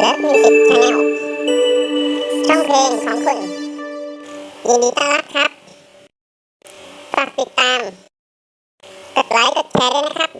เลิฟมิวสิกชาแนลช่องเพลงของคุณยินดีต้อนรับครับ ฝากติดตาม กดไลค์ กดแชร์ด้วยนะครับ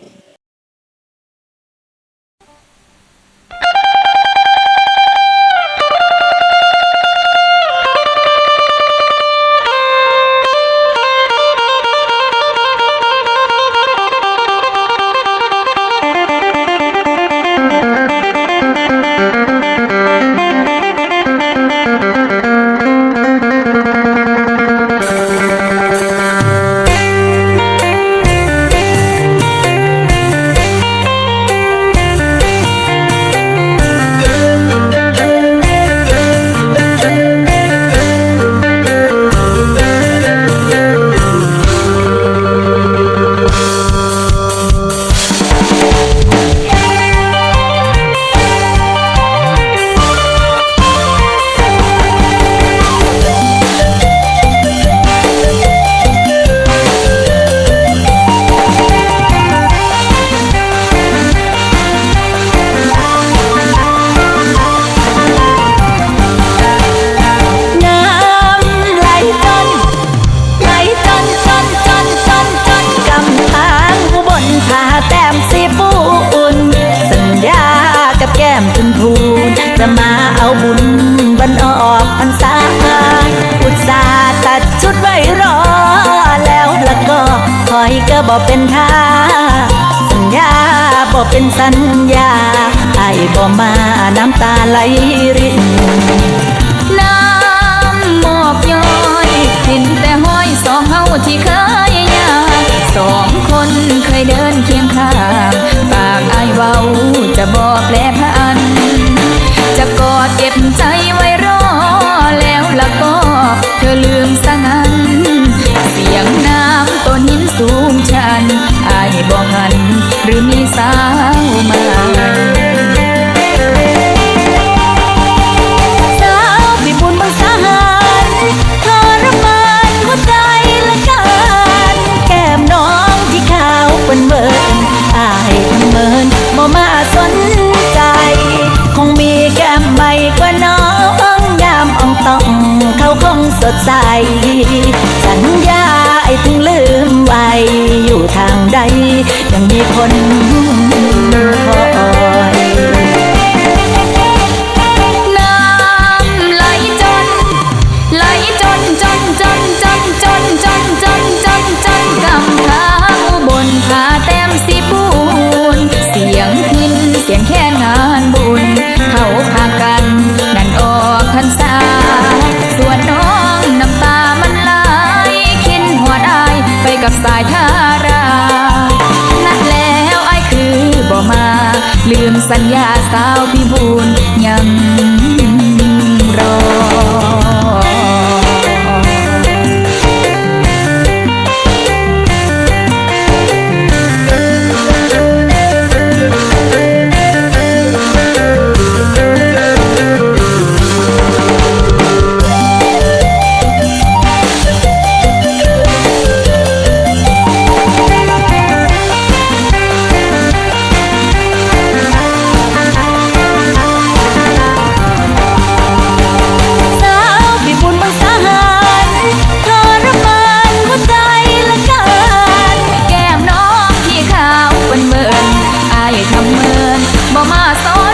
บอกเป็นท่า สัญญาบอกเป็นสัญญาไอ้บ่มาน้ำตาไหลรินน้ำหมอกย้อยหินแต่ห้อยสองเฮาที่เคยยาสองคนเคยเดินเคียงข้างปากไอ้เว้าจะบอกแลพั ดใส สัญญาไอ้ถึงลืมไว้อยู่ทางใด ยังมีคน ลืมสัญญาสาวพิบูลยัง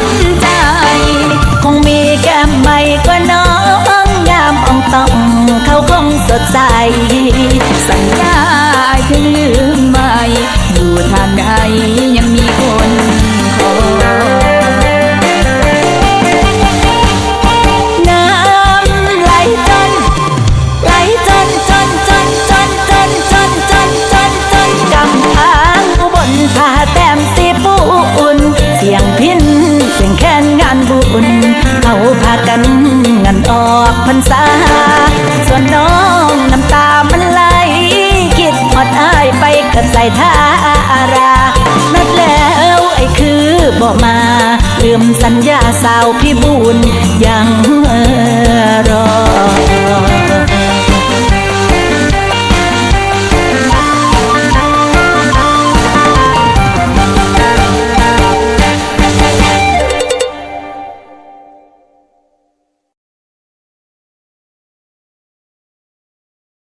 นใจ คงมีแก้มใหม่ก็น้องยามอ่องต้องเขาคงสดใส สัญญาอายถึงลืมไม่อยู่ทางใดยังมีคน กับใส่ท่ารา นัดแล้วไอ้คือบอกมา ลืมสัญญาสาวพี่บุญยัง